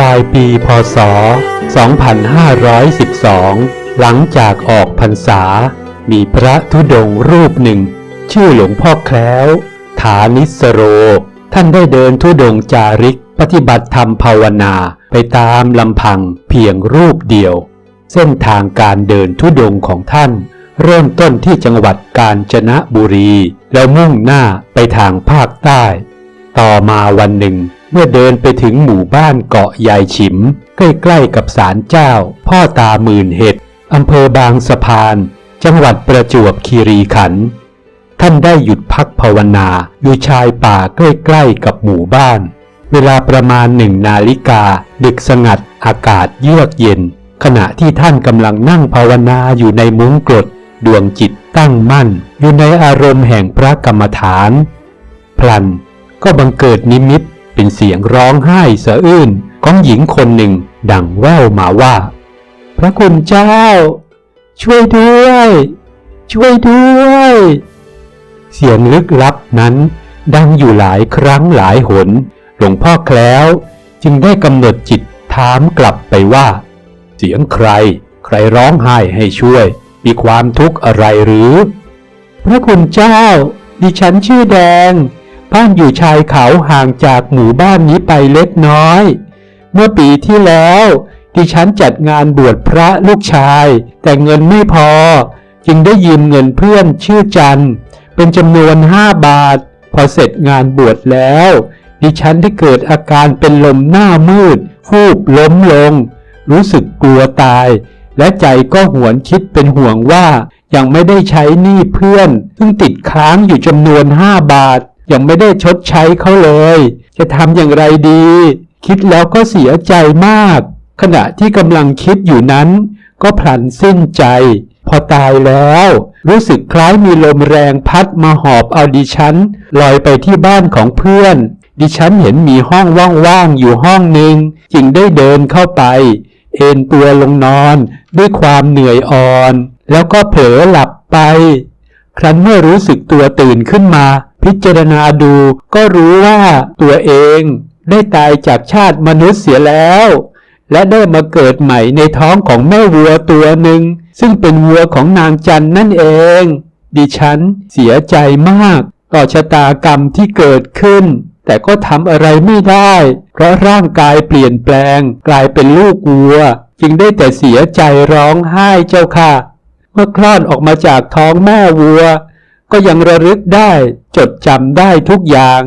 ลายปีพศ 2512 หลังจากออกพรรษา มีพระธุดงรูปหนึ่ง ชื่อหลวงพ่อแคล้ว ฐานิสโร ท่านได้เดินธุดงจาริก ปฏิบัติธรรมภาวนาไปตามลำพังเพียงรูปเดียว เส้นทางการเดินธุดงของท่านเริ่มต้นที่จังหวัดกาญจนบุรี แล้วมุ่งหน้าไปทางภาคใต้ ต่อมาวันหนึ่ง เมื่อเดินไปถึงหมู่บ้านเกาะยายฉิม ใกล้ๆกับศาลเจ้า พ่อตาหมื่นเห็ดอำเภอบางสะพาน จังหวัดประจวบคีรีขันธ์ท่านได้หยุดพักภาวนาอยู่ชายป่าใกล้ๆกับหมู่บ้าน เวลาประมาณหนึ่งนาฬิกา ดึกสงัดอากาศเยือกเย็น ขณะที่ท่านกำลังนั่งภาวนาอยู่ในมุ้งกรด ดวงจิตตั้งมั่น อยู่ในอารมณ์แห่งพระกรรมฐาน พลันก็บังเกิดนิมิต เป็นเสียงร้องไห้สะอื้นของหญิงคนหนึ่งดังแว่วมาว่า พระคุณเจ้า ช่วยด้วย ช่วยด้วย เสียงลึกลับนั้น ดังอยู่หลายครั้งหลายหน หลวงพ่อแคล้ว จึงได้กำหนดจิตถามกลับไปว่า เสียงใคร ใครร้องไห้ให้ช่วย มีความทุกข์อะไรหรือ พระคุณเจ้า ดิฉันชื่อแดง บ้านอยู่ชายเขาห่างจากหมู่บ้านนี้ไปเล็กน้อย เมื่อปีที่แล้วดิฉันจัดงานบวชพระลูกชาย แต่เงินไม่พอ จึงได้ยืมเงินเพื่อนชื่อจัน เป็นจำนวนห้าบาท พอเสร็จงานบวชแล้ว ดิฉันได้เกิดอาการเป็นลมหน้ามืดฟูบล้มลง รู้สึกกลัวตาย และใจก็หวนคิดเป็นห่วงว่ายังไม่ได้ใช้หนี้เพื่อน ซึ่งติดค้างอยู่จำนวนห้าบาท ยังไม่ได้ชดใช้เขาเลย จะทำอย่างไรดี คิดแล้วก็เสียใจมาก ขณะที่กำลังคิดอยู่นั้น ก็พลันสิ้นใจ พอตายแล้ว รู้สึกคล้ายมีลมแรงพัดมาหอบเอาดิฉัน ลอยไปที่บ้านของเพื่อน ดิฉันเห็นมีห้องว่างๆอยู่ห้องหนึ่งจึงได้เดินเข้าไป เอนตัวลงนอนด้วยความเหนื่อยอ่อน แล้วก็เผลอหลับไป ครั้นเมื่อรู้สึกตัวตื่นขึ้นมา พิจารณาดูก็รู้ว่าตัวเองได้ตายจากชาติมนุษย์เสียแล้ว และได้มาเกิดใหม่ในท้องของแม่วัวตัวหนึ่ง ซึ่งเป็นวัวของนางจันนั่นเอง ดิฉันเสียใจมาก ต่อชะตากรรมที่เกิดขึ้น แต่ก็ทำอะไรไม่ได้ เพราะร่างกายเปลี่ยนแปลง กลายเป็นลูกวัว จึงได้แต่เสียใจร้องไห้เจ้าค่ะ เมื่อคลอดออกมาจากท้องแม่วัว ก็ยังระลึกได้จดจำได้ทุกอย่าง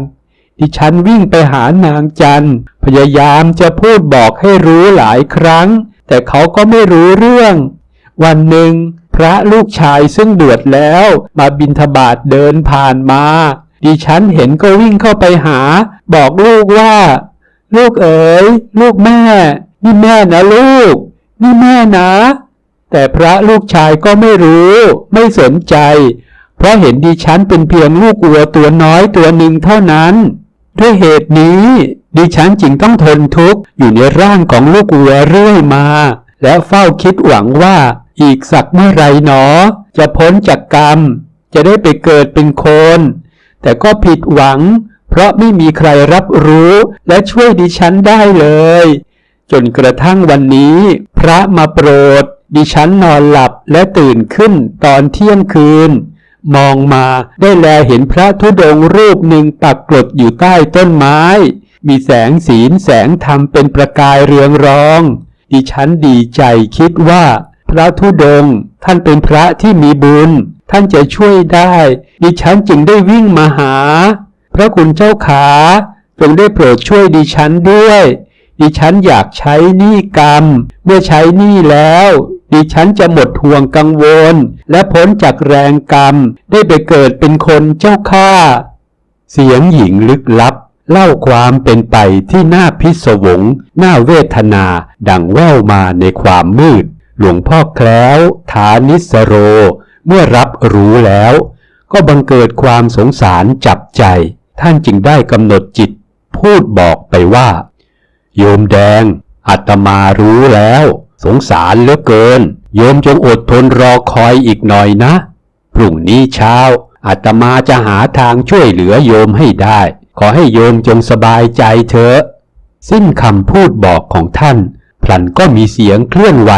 ดิฉันวิ่งไปหานางจันพยายามจะพูดบอกให้รู้หลายครั้ง แต่เขาก็ไม่รู้เรื่อง วันหนึ่ง พระลูกชายซึ่งบวชแล้วมาบิณฑบาตเดินผ่านมา ดิฉันเห็นก็วิ่งเข้าไปหา บอกลูกว่า ลูกเอ๋ยลูกแม่ นี่แม่นะลูก นี่แม่นะ แต่พระลูกชายก็ไม่รู้ ไม่สนใจ เพราะเห็นดิฉันเป็นเพียงลูกวัวตัวน้อยตัวหนึ่งเท่านั้น ด้วยเหตุนี้ ดิฉันจึงต้องทนทุกข์อยู่ในร่างของลูกวัวเรื่อยมา และเฝ้าคิดหวังว่าอีกสักเมื่อไรหนอ จะพ้นจากกรรม จะได้ไปเกิดเป็นคน แต่ก็ผิดหวัง เพราะไม่มีใครรับรู้และช่วยดิฉันได้เลย จนกระทั่งวันนี้ พระมาโปรด ดิฉันนอนหลับและตื่นขึ้นตอนเที่ยงคืน มองมาได้แลเห็นพระธุดงรูปหนึ่งปักกลดอยู่ใต้ต้นไม้ มีแสงศีลแสงธรรมเป็นประกายเรืองรอง ดิฉันดีใจคิดว่า พระธุดง ท่านเป็นพระที่มีบุญ ท่านจะช่วยได้ ดิฉันจึงได้วิ่งมาหา พระคุณเจ้าขาจงได้โปรดช่วยดิฉันด้วยดิฉันอยากใช้หนี้กรรม เมื่อใช้หนี้แล้ว ดิฉันจะหมดห่วงกังวล และพ้นจากแรงกรรม ได้ไปเกิดเป็นคนเจ้าข้าเสียงหญิงลึกลับ เล่าความเป็นไปที่น่าพิศวงน่าเวทนา ดังแว่วมาในความมืด หลวงพ่อแคล้วฐานิสโร เมื่อรับรู้แล้ว ก็บังเกิดความสงสารจับใจ ท่านจึงได้กำหนดจิต พูดบอกไปว่า โยมแดงอาตมารู้แล้ว สงสารเหลือเกิน โยมจงอดทนรอคอยอีกหน่อยนะ พรุ่งนี้เช้าอาตมาจะหาทางช่วยเหลือโยมให้ได้ ขอให้โยมจงสบายใจเถอะ สิ้นคำพูดบอกของท่าน พลันก็มีเสียงเคลื่อนไหว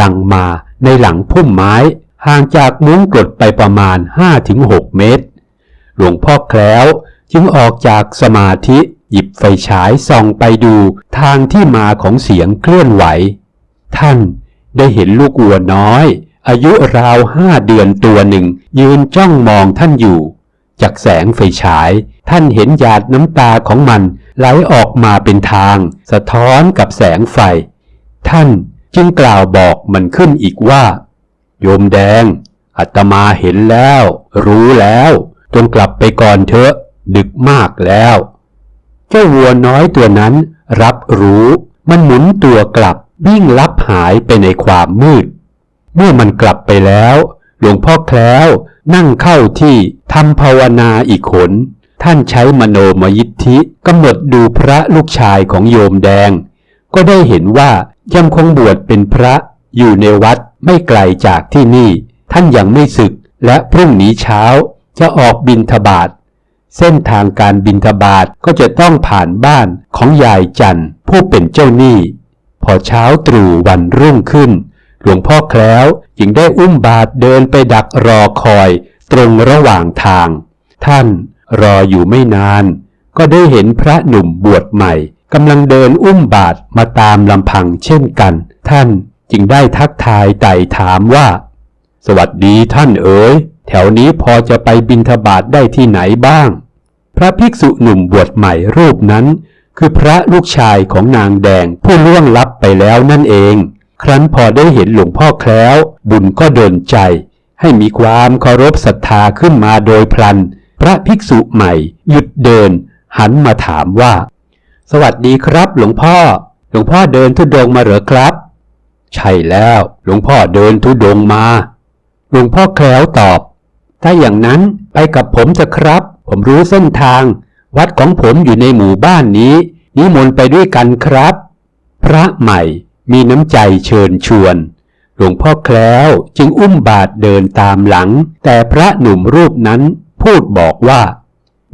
ดังมาในหลังพุ่มไม้ ห่างจากมุ้งกรดไปประมาณ 5-6 เมตร หลวงพ่อแคล้วจึงออกจากสมาธิหยิบไฟฉายส่องไปดูทางที่มาของเสียงเคลื่อนไหว ท่านได้เห็นลูกวัวน้อย อายุราวห้าเดือนตัวหนึ่ง ยืนจ้องมองท่านอยู่ จากแสงไฟฉาย ท่านเห็นหยาดน้ำตาของมันไหลออกมาเป็นทาง สะท้อนกับแสงไฟ ท่านจึงกล่าวบอกมันขึ้นอีกว่า โยมแดง อัตมาเห็นแล้ว รู้แล้วจงกลับไปก่อนเถอะ ดึกมากแล้ว เจ้าวัวน้อยตัวนั้นรับรู้ มันหมุนตัวกลับ วิ่งลับหายไปในความมืด เมื่อมันกลับไปแล้ว หลวงพ่อแคล้วนั่งเข้าที่ทำภาวนาอีกขน ท่านใช้มโนมยิทธิกำหนดดูพระลูกชายของโยมแดง ก็ได้เห็นว่ายังคงบวชเป็นพระอยู่ในวัดไม่ไกลจากที่นี่ ท่านยังไม่ศึกและพรุ่งนี้เช้าจะออกบินทบาทเส้นทางการบินทบาทก็จะต้องผ่านบ้านของยายจันทร์ผู้เป็นเจ้าหนี้ พอเช้าตรู่วันรุ่งขึ้น หลวงพ่อแคล้วจึงได้อุ้มบาทเดินไปดักรอคอยตรงระหว่างทาง ท่านรออยู่ไม่นาน ก็ได้เห็นพระหนุ่มบวชใหม่กำลังเดินอุ้มบาทมาตามลำพังเช่นกัน ท่านจึงได้ทักทายไต่ถามว่า สวัสดีท่านเอ๋ย แถวนี้พอจะไปบินทบาทได้ที่ไหนบ้าง พระภิกษุหนุ่มบวชใหม่รูปนั้น คือพระลูกชายของนางแดงผู้ล่วงลับไปแล้วนั่นเอง ครั้นพอได้เห็นหลวงพ่อแคล้ว บุญก็เดินใจ ให้มีความเคารพศรัทธาขึ้นมาโดยพลัน พระภิกษุใหม่หยุดเดิน หันมาถามว่า สวัสดีครับ หลวงพ่อ หลวงพ่อเดินทุดงมาเหรอครับ ใช่แล้ว หลวงพ่อเดินทุดงมา หลวงพ่อแคล้วตอบ ถ้าอย่างนั้นไปกับผมเถอะครับ ผมรู้เส้นทาง วัดของผมอยู่ในหมู่บ้านนี้ นิมนต์ไปด้วยกันครับ พระใหม่มีน้ำใจเชิญชวน หลวงพ่อแคล้วจึงอุ้มบาทเดินตามหลัง แต่พระหนุ่มรูปนั้นพูดบอกว่า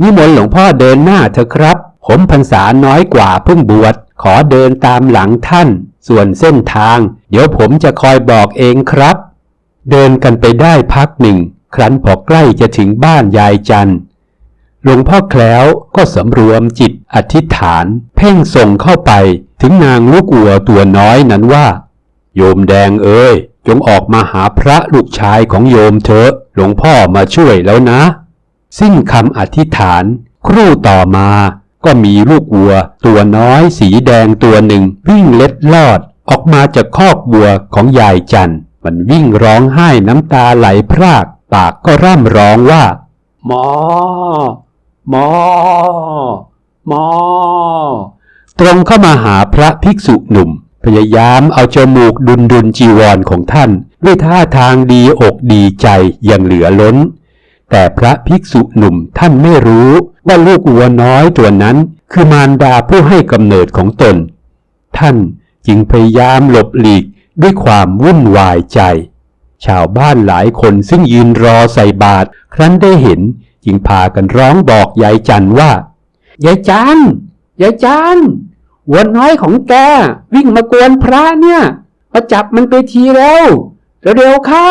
นิมนต์หลวงพ่อเดินหน้าเถอะครับ ผมพรรษาน้อยกว่าเพิ่งบวชขอเดินตามหลังท่าน ส่วนเส้นทาง เดี๋ยวผมจะคอยบอกเองครับ เดินกันไปได้พักหนึ่ง ครั้นพอใกล้จะถึงบ้านยายจันทร์ หลวงพ่อแคล้วก็สำรวมจิตอธิษฐาน เพ่งส่งเข้าไปถึงนางลูกอัวตัวน้อยนั้นว่า โยมแดงเอ้ยจงออกมาหาพระลูกชายของโยมเถอะ หลวงพ่อมาช่วยแล้วนะ สิ้นคำอธิษฐาน ครู่ต่อมาก็มีลูกวัว ตัวน้อยสีแดงตัวหนึ่งวิ่งเล็ดลอด ออกมาจากคอกวัวของยายจันมันวิ่งร้องไห้น้ำตาไหลพราก ปากก็ร่ำร้องว่า หมอ มอหมอ ตรงเข้ามาหาพระภิกษุหนุ่ม พยายามเอาจมูกดุนดุนจีวรของท่าน ด้วยท่าทางดีอกดีใจอย่างเหลือล้น แต่พระภิกษุหนุ่มท่านไม่รู้ว่าลูกวัวน้อยตัวนั้นคือมารดาผู้ให้กำเนิดของตน ท่านจึงพยายามหลบหลีกด้วยความวุ่นวายใจ ชาวบ้านหลายคนซึ่งยืนรอใส่บาตรครั้นได้เห็น จึงพากันร้องบอกยายจันว่ายายจันยายจันวัวน้อยของแกวิ่งมากวนพระเนี่ยมาจับมันไปทีแล้วเร็วเข้า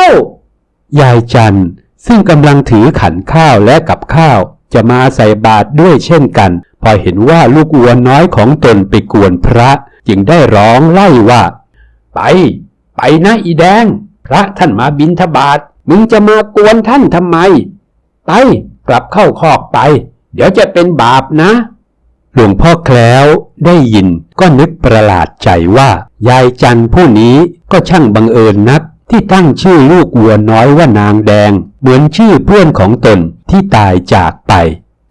ยายจันซึ่งกำลังถือขันข้าวและกับข้าว จะมาใส่บาตรด้วยเช่นกัน พอเห็นว่าลูกวัวน้อยของตนไปกวนพระ จึงได้ร้องไล่ว่า ไป ไปนะอีแดง พระท่านมาบินทบาทมึงจะมากวนท่านทำไม ไป กลับเข้าคอกไป เดี๋ยวจะเป็นบาปนะ หลวงพ่อแคล้วได้ยินก็นึกประหลาดใจว่า ยายจันผู้นี้ก็ช่างบังเอิญนัก ที่ตั้งชื่อลูกวัวน้อยว่านางแดง เหมือนชื่อเพื่อนของตนที่ตายจากไป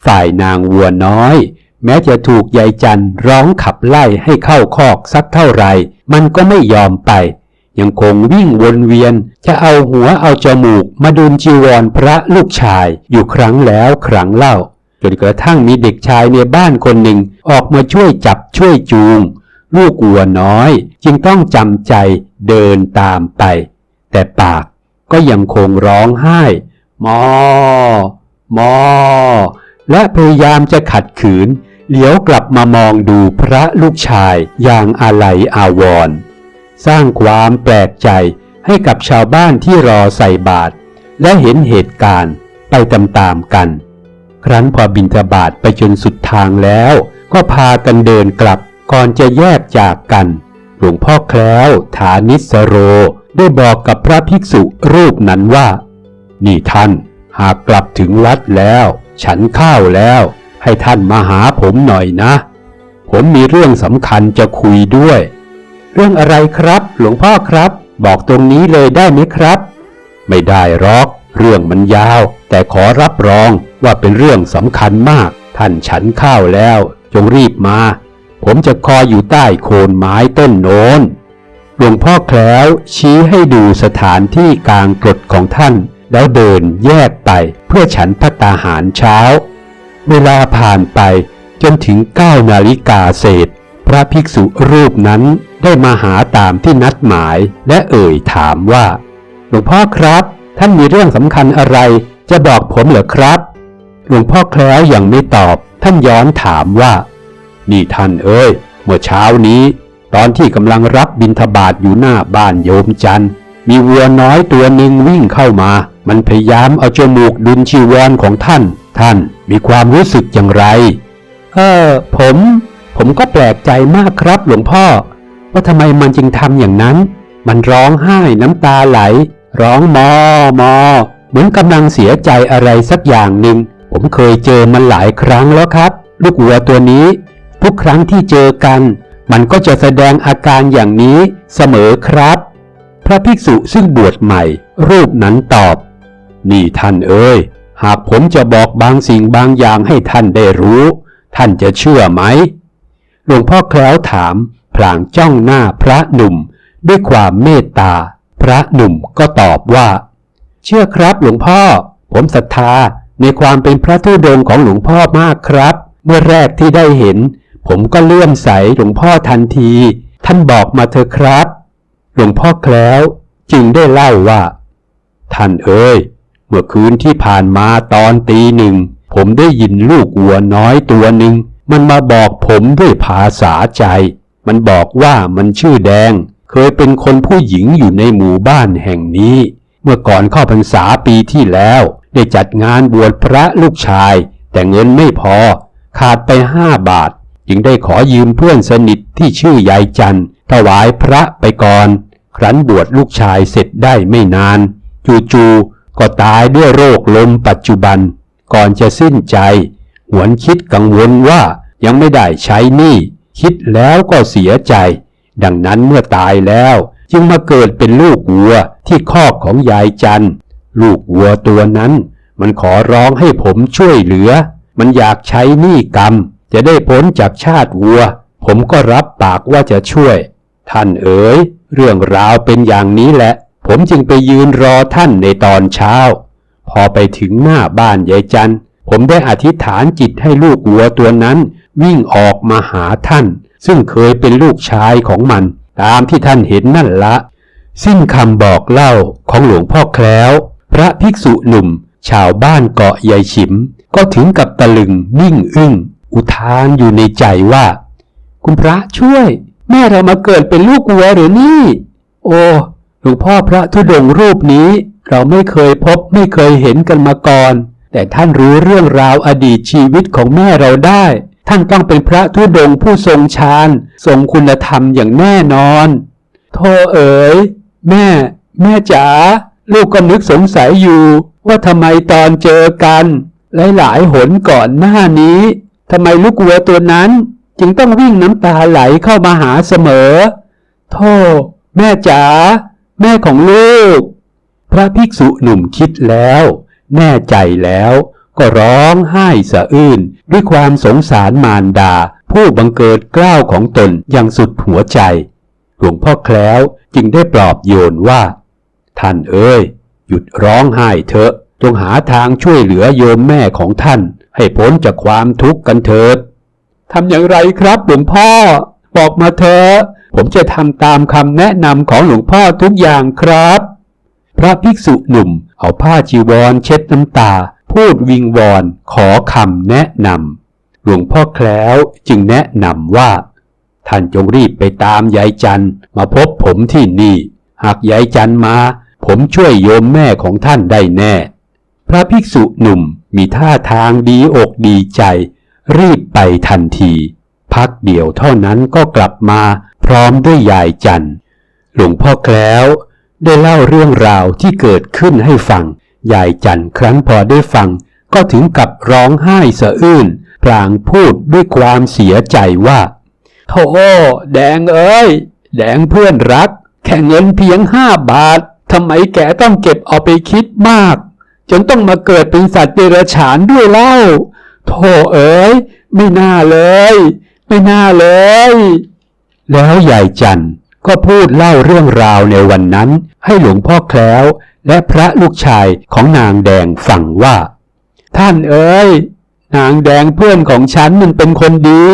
ฝ่ายนางวัวน้อย แม้จะถูกยายจันร้องขับไล่ให้เข้าคอกสักเท่าไหร่ มันก็ไม่ยอมไป ยังคงวิ่งวนเวียน จะเอาหัวเอาจมูกมาดุลจีวรพระลูกชายอยู่ครั้งแล้วครั้งเล่า จนกระทั่งมีเด็กชายในบ้านคนหนึ่งออกมาช่วยจับช่วยจูง ลูกวัวน้อย จึงต้องจำใจเดินตามไป แต่ปากก็ยังคงร้องไห้ มอ มอ และพยายามจะขัดขืน เหลียวกลับมามองดูพระลูกชายอย่างอาลัยอาวรณ์ สร้างความแปลกใจให้กับชาวบ้านที่รอใส่บาตรและเห็นเหตุการณ์ไปตามๆกัน ครั้นพอบินทบาทไปจนสุดทางแล้ว ก็พากันเดินกลับก่อนจะแยกจากกัน หลวงพ่อแคล้ว ฐานิสโร ได้บอกกับพระภิกษุรูปนั้นว่า นี่ท่าน หากกลับถึงวัดแล้ว ฉันข้าวแล้ว ให้ท่านมาหาผมหน่อยนะ ผมมีเรื่องสำคัญจะคุยด้วย เรื่องอะไรครับ หลวงพ่อครับ บอกตรงนี้เลยได้ไหมครับ ไม่ได้หรอก เรื่องมันยาว แต่ขอรับรองว่าเป็นเรื่องสำคัญมาก ท่านฉันข้าวแล้ว จงรีบมา ผมจะคอยอยู่ใต้โคนไม้ต้นโน้นหลวงพ่อแคล้วชี้ให้ดูสถานที่กลางกรดของท่าน แล้วเดินแยกไปเพื่อฉันพัตตาหารเช้า เวลาผ่านไปจนถึงเก้านาฬิกาเศษ พระภิกษุรูปนั้นได้มาหาตามที่นัดหมายและเอ่ยถามว่า หลวงพ่อครับ ท่านมีเรื่องสำคัญอะไร จะบอกผมเหรอครับ หลวงพ่อแคล้วยังไม่ตอบ ท่านย้อนถามว่า นี่ท่านเอ้ย เมื่อเช้านี้ ตอนที่กำลังรับบิณฑบาตอยู่หน้าบ้านโยมจันทร์มีวัวน้อยตัวหนึ่งวิ่งเข้ามา มันพยายามเอาจมูกดุลชีวรของท่าน ท่านมีความรู้สึกอย่างไร เออ ผม ผมก็แปลกใจมากครับหลวงพ่อ ว่าทำไมมันจึงทำอย่างนั้น มันร้องไห้น้ำตาไหล ร้องมอมอเหมือนกำลังเสียใจอะไรสักอย่างหนึ่งผมเคยเจอมันหลายครั้งแล้วครับ ลูกวัวตัวนี้ ทุกครั้งที่เจอกัน มันก็จะแสดงอาการอย่างนี้เสมอครับ พระภิกษุซึ่งบวชใหม่ รูปนั้นตอบ นี่ท่านเอ้ยหากผมจะบอกบางสิ่งบางอย่างให้ท่านได้รู้ ท่านจะเชื่อไหม หลวงพ่อแคล้วถามพลางจ้องหน้าพระหนุ่ม ด้วยความเมตตา พระหนุ่มก็ตอบว่า เชื่อครับหลวงพ่อ ผมศรัทธาในความเป็นพระธุดงของหลวงพ่อมากครับ เมื่อแรกที่ได้เห็น ผมก็เลื่อมใสหลวงพ่อทันที ท่านบอกมาเถอะครับ หลวงพ่อแคล้วจึงได้เล่าว่า ท่านเอ้ย เมื่อคืนที่ผ่านมาตอนตีหนึ่ง ผมได้ยินลูกวัวน้อยตัวหนึ่ง มันมาบอกผมด้วยภาษาใจ มันบอกว่ามันชื่อแดง เคยเป็นคนผู้หญิงอยู่ในหมู่บ้านแห่งนี้ เมื่อก่อนเข้าพรรษาปีที่แล้ว ได้จัดงานบวชพระลูกชาย แต่เงินไม่พอ ขาดไปห้าบาท จึงได้ขอยืมเพื่อนสนิทที่ชื่อยายจันถวายพระไปก่อน ครั้นบวชลูกชายเสร็จได้ไม่นาน จู่ๆก็ตายด้วยโรคลมปัจจุบัน ก่อนจะสิ้นใจ หวนคิดกังวลว่ายังไม่ได้ใช้หนี้คิดแล้วก็เสียใจ ดังนั้นเมื่อตายแล้ว จึงมาเกิดเป็นลูกวัวที่คอกของยายจันลูกวัวตัวนั้น มันขอร้องให้ผมช่วยเหลือ มันอยากใช้หนี้กรรม จะได้พ้นจากชาติวัว ผมก็รับปากว่าจะช่วย ท่านเอ๋ยเรื่องราวเป็นอย่างนี้แหละ ผมจึงไปยืนรอท่านในตอนเช้า พอไปถึงหน้าบ้านยายจันท ผมได้อธิษฐานจิตให้ลูกวัวตัวนั้น วิ่งออกมาหาท่าน ซึ่งเคยเป็นลูกชายของมัน ตามที่ท่านเห็นนั่นละ สิ้นคำบอกเล่าของหลวงพ่อแคล้ว พระภิกษุหนุ่ม ชาวบ้านเกาะยายฉิม ก็ถึงกับตะลึงนิ่งอึ้ง อุทานอยู่ในใจว่า คุณพระช่วย แม่เรามาเกิดเป็นลูกวัวหรือนี่ โอ้หลวงพ่อพระธุดงรูปนี้ เราไม่เคยพบไม่เคยเห็นกันมาก่อน แต่ท่านรู้เรื่องราวอดีตชีวิตของแม่เราได้ ท่านต้องเป็นพระธุดงผู้ทรงฌานทรงคุณธรรมอย่างแน่นอนโธ่เอ๋ย แม่ แม่จ๋าลูกก็นึกสงสัยอยู่ ว่าทำไมตอนเจอกัน หลายๆหนก่อนหน้านี้ทำไมลูกวัวตัวนั้น จึงต้องวิ่งน้ำตาไหลเข้ามาหาเสมอโธ่แม่จ๋าแม่ของลูก พระภิกษุหนุ่มคิดแล้ว แน่ใจแล้วก็ร้องไห้สะอื้นด้วยความสงสารมารดา ผู้บังเกิดเกล้าวของตนอย่างสุดหัวใจ หลวงพ่อแคล้วจึงได้ปลอบโยนว่า ท่านเอ้ย หยุดร้องไห้เถอะจงหาทางช่วยเหลือโยมแม่ของท่าน ให้พ้นจากความทุกข์กันเถิดทำอย่างไรครับหลวงพ่อ บอกมาเถอะ ผมจะทำตามคำแนะนำของหลวงพ่อทุกอย่างครับ ระภิกษุหนุ่ม เอาผ้าจีวรเช็ดน้ำตา พูดวิงวอนขอคำแนะนำหลวงพ่อแคล้วจึงแนะนำว่า ท่านจงรีบไปตามยายจันมาพบผมที่นี่ หากยายจันมา ผมช่วยโยมแม่ของท่านได้แน่ พระภิกษุหนุ่มมีท่าทางดีอกดีใจ รีบไปทันที พักเดียวเท่านั้นก็กลับมาพร้อมด้วยยายจันหลวงพ่อแคล้ว ได้เล่าเรื่องราวที่เกิดขึ้นให้ฟัง ยายจันครั้นพอได้ฟัง ก็ถึงกับร้องไห้สะอื้นพลางพูดด้วยความเสียใจว่าโธ่แดงเอ้ย แดงเพื่อนรัก แค่เงินเพียงห้าบาททำไมแกต้องเก็บเอาไปคิดมาก จนต้องมาเกิดเป็นสัตว์เดรัจฉานด้วยเล่าโธ่เอ๋ยไม่น่าเลย ไม่น่าเลย แล้วยายจันทร์ ก็พูดเล่าเรื่องราวในวันนั้น ให้หลวงพ่อแคล้ว และพระลูกชายของนางแดงฟังว่า ท่านเอ๋ยนางแดงเพื่อนของฉันมันเป็นคนดี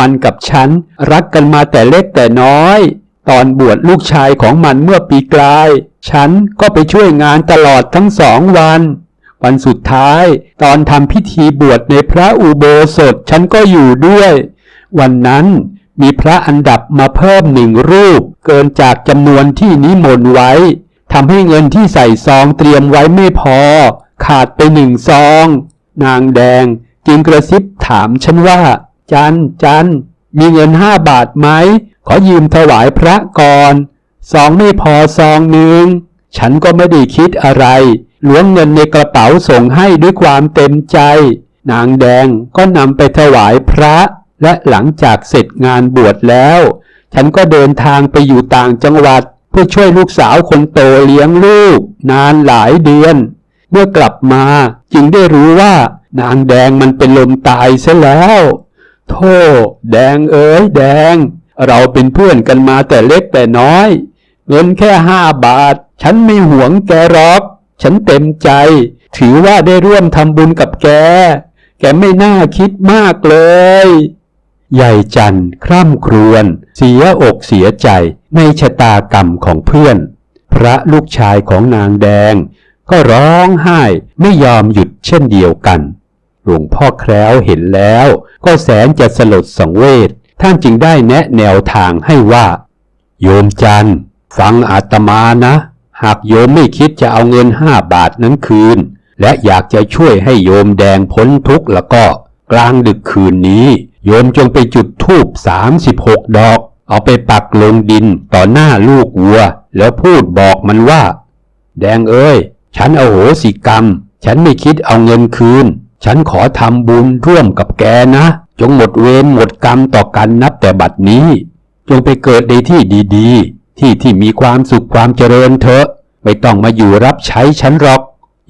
มันกับฉันรักกันมาแต่เล็กแต่น้อย ตอนบวชลูกชายของมันเมื่อปีกลาย ฉันก็ไปช่วยงานตลอดทั้งสองวันวันสุดท้ายตอนทำพิธีบวชในพระอุโบสถฉันก็อยู่ด้วย วันนั้น มีพระอันดับมาเพิ่มหนึ่งรูป เกินจากจำนวนที่นิมนต์ไว้ทำให้เงินที่ใส่ซองเตรียมไว้ไม่พอ ขาดไปหนึ่งซอง นางแดงจึงกระซิบถามฉันว่า จันจันมีเงินห้าบาทไหม ขอยืมถวายพระก่อนซองไม่พอซองหนึ่งฉันก็ไม่ได้คิดอะไรล้วงเงินในกระเป๋าส่งให้ด้วยความเต็มใจ นางแดงก็นำไปถวายพระ และหลังจากเสร็จงานบวชแล้ว ฉันก็เดินทางไปอยู่ต่างจังหวัด เพื่อช่วยลูกสาวคนโตเลี้ยงลูก นานหลายเดือน เมื่อกลับมาจึงได้รู้ว่านางแดงมันเป็นลมตายซะแล้วโธ่แดงเอ๋ยแดง เราเป็นเพื่อนกันมาแต่เล็กแต่น้อย เงินแค่ห้าบาท ฉันไม่หวงแกหรอกฉันเต็มใจ ถือว่าได้ร่วมทำบุญกับแก แกไม่น่าคิดมากเลย ใหญ่จันทร์คร่ำครวญเสียอกเสียใจในชะตากรรมของเพื่อน พระลูกชายของนางแดง ก็ร้องไห้ไม่ยอมหยุดเช่นเดียวกันหลวงพ่อแคล้วเห็นแล้ว ก็แสนจะสลดสังเวชท่านจึงได้แนะแนวทางให้ว่า โยมจันทร์ฟังอาตมานะ หากโยมไม่คิดจะเอาเงินห้าบาทนั้นคืน และอยากจะช่วยให้โยมแดงพ้นทุกข์แล้วก็ กลางดึกคืนนี้ โยมจงไปจุดธูปสามสิบหกดอก เอาไปปักลงดินต่อหน้าลูกวัว แล้วพูดบอกมันว่า แดงเอ้ย ฉันเอาโหสิกรรม ฉันไม่คิดเอาเงินคืน ฉันขอทำบุญร่วมกับแกนะ จงหมดเวรหมดกรรมต่อกันนับแต่บัดนี้ จงไปเกิดในที่ดีๆ ที่ที่มีความสุขความเจริญเถอะ ไม่ต้องมาอยู่รับใช้ฉันหรอก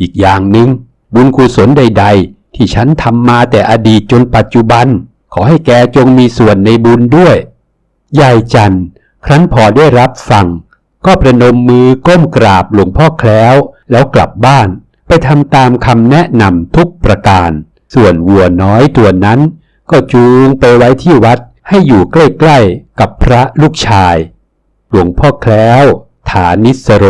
อีกอย่างหนึ่งบุญกุศลใด ๆ ที่ฉันทำมาแต่อดีตจนปัจจุบัน ขอให้แกจงมีส่วนในบุญด้วย ยายจันครั้นพอได้รับฟัง ก็ประนมมือก้มกราบหลวงพ่อแคล้ว แล้วกลับบ้าน ไปทำตามคำแนะนำทุกประการ ส่วนวัวน้อยตัวนั้น ก็จูงไปไว้ที่วัดให้อยู่ใกล้ๆกับพระลูกชาย หลวงพ่อแคล้ว ฐานิสโร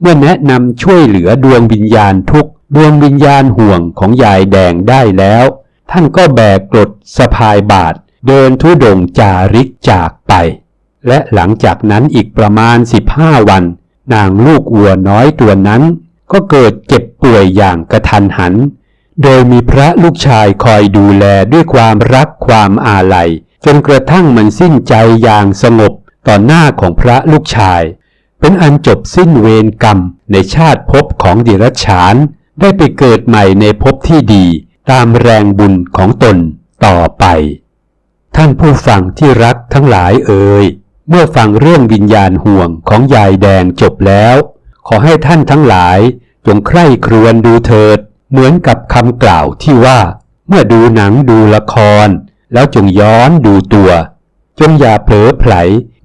เมื่อแนะนำช่วยเหลือดวงวิญญาณทุกดวงวิญญาณห่วงของยายแดงได้แล้ว ท่านก็แบกกรดสะพายบาท เดินทุดงจาริกจากไป และหลังจากนั้นอีกประมาณ 15 วัน นางลูกวัวน้อยตัวนั้น ก็เกิดเจ็บป่วยอย่างกระทันหัน โดยมีพระลูกชายคอยดูแลด้วยความรักความอาลัย จนกระทั่งมันสิ้นใจอย่างสงบต่อหน้าของพระลูกชาย เป็นอันจบสิ้นเวรกรรมในชาติภพของเดรัจฉาน ได้ไปเกิดใหม่ในภพที่ดี ตามแรงบุญของตนต่อไป ท่านผู้ฟังที่รักทั้งหลายเอ่ยเมื่อฟังเรื่องวิญญาณห่วงของยายแดงจบแล้ว ขอให้ท่านทั้งหลายจงใคร่ครวญดูเถิด เหมือนกับคำกล่าวที่ว่า เมื่อดูหนังดูละคร แล้วจงย้อนดูตัว จงอย่าเผลอไผล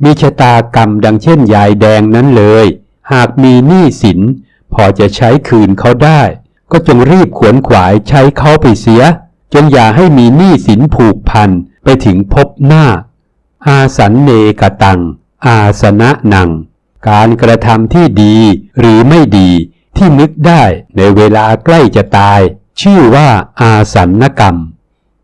มีชะตากรรมดังเช่นยายแดงนั้นเลย หากมีหนี้สิน พอจะใช้คืนเขาได้ ก็จงรีบขวนขวายใช้เขาไปเสียจงอย่าให้มีหนี้สินผูกพันไปถึงพบหน้า อาสันเนกตัง อาสนะนัง การกระทำที่ดีหรือไม่ดีที่นึกได้ในเวลาใกล้จะตาย ชื่อว่าอาสันนกรรม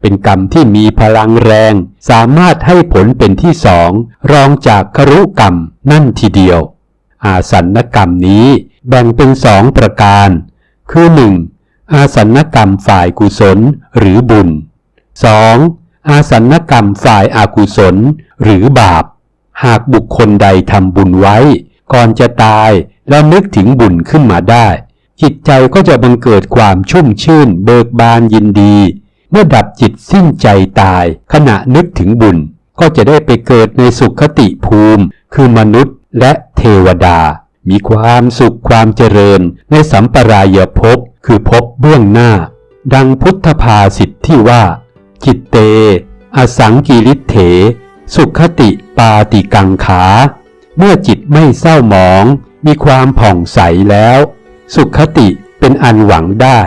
เป็นกรรมที่มีพลังแรง สามารถให้ผลเป็นที่สองรองจากครุกรรมนั่นทีเดียว อาสันนกรรมนี้แบ่งเป็นสองประการ คือหนึ่งอาสันกรรมฝ่ายกุศลหรือบุญ 2. อาสันนกรรมฝ่ายอากุศลหรือบาป หากบุคคลใดทำบุญไว้ ก่อนจะตายแล้วนึกถึงบุญขึ้นมาได้ จิตใจก็จะบังเกิดความชุ่มชื่น เบิกบานยินดี เมื่อดับจิตสิ้นใจตาย ขณะนึกถึงบุญ ก็จะได้ไปเกิดในสุขติภูมิ คือมนุษย์และเทวดา มีความสุขความเจริญในสัมปรายภพคือภพเบื้องหน้า ดังพุทธภาษิตที่ว่า จิตเต อสังกิริเถ สุขติปาติกังขา เมื่อจิตไม่เศร้าหมอง มีความผ่องใสแล้ว สุขติเป็นอันหวังได้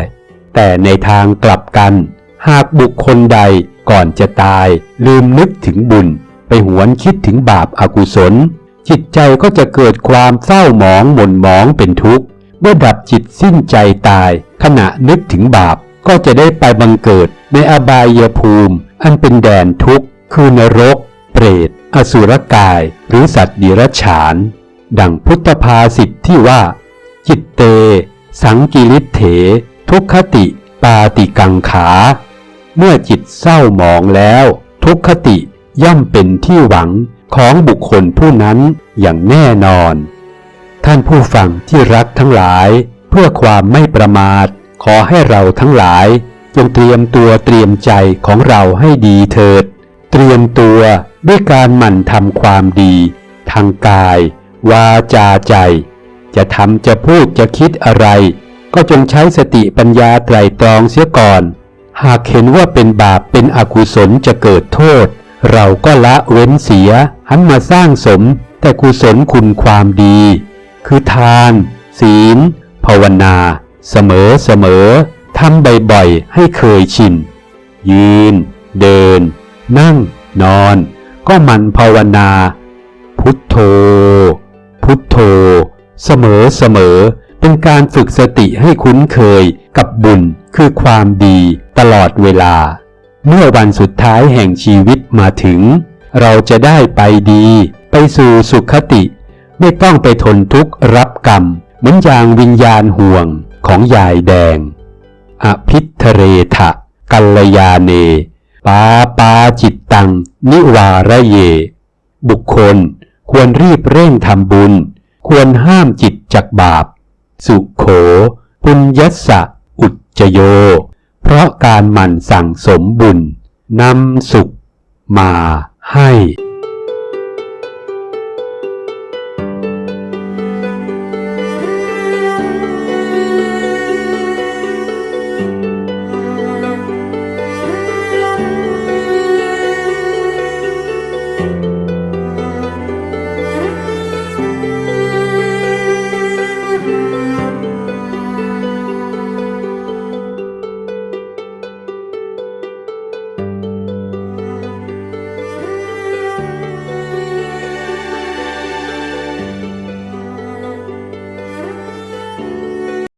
แต่ในทางกลับกัน หากบุคคลใดก่อนจะตายลืมนึกถึงบุญ ไปหวนคิดถึงบาปอากุศล จิตใจก็จะเกิดความเศร้าหมองหม่นหมองเป็นทุกข์ เมื่อดับจิตสิ้นใจตาย ขณะนึกถึงบาปก็จะได้ไปบังเกิดในอบายภูมิ อันเป็นแดนทุกข์ คือนรก เปรต อสุรกาย หรือสัตว์ดิรัจฉาน ดังพุทธภาษิตที่ว่า จิตเต สังกิริเถ ทุกขติ ปาติกังขา เมื่อจิตเศร้าหมองแล้ว ทุกขติย่อมเป็นที่หวัง ของบุคคลผู้นั้นอย่างแน่นอน ท่านผู้ฟังที่รักทั้งหลาย เพื่อความไม่ประมาท ขอให้เราทั้งหลาย จงเตรียมตัวเตรียมใจของเราให้ดีเถิด เตรียมตัวด้วยการหมั่นทำความดี ทางกาย วาจาใจ จะทำจะพูดจะคิดอะไร ก็จงใช้สติปัญญาไตรตรองเสียก่อน หากเห็นว่าเป็นบาปเป็นอกุศลจะเกิดโทษ เราก็ละเว้นเสียหันมาสร้างสมแต่กุศลคุณความดี คือทาน ศีล ภาวนา เสมอเสมอทำบ่อยๆให้เคยชิน ยืน เดิน นั่ง นอน ก็มันภาวนา พุทโธ พุทโธ เสมอเสมอเป็นการฝึกสติให้คุ้นเคยกับบุญคือความดีตลอดเวลา เมื่อวันสุดท้ายแห่งชีวิตมาถึง เราจะได้ไปดี ไปสู่สุขติ ไม่ต้องไปทนทุกข์รับกรรม เหมือนอย่างวิญญาณห่วงของยายแดง อภิทเรทะกัลยาเน ปาปาจิตตัง นิวาระเย บุคคลควรรีบเร่งทำบุญ ควรห้ามจิตจากบาป สุโข ปุญยสะ อุจโย เพราะการหมั่นสั่งสมบุญนำสุขมาให้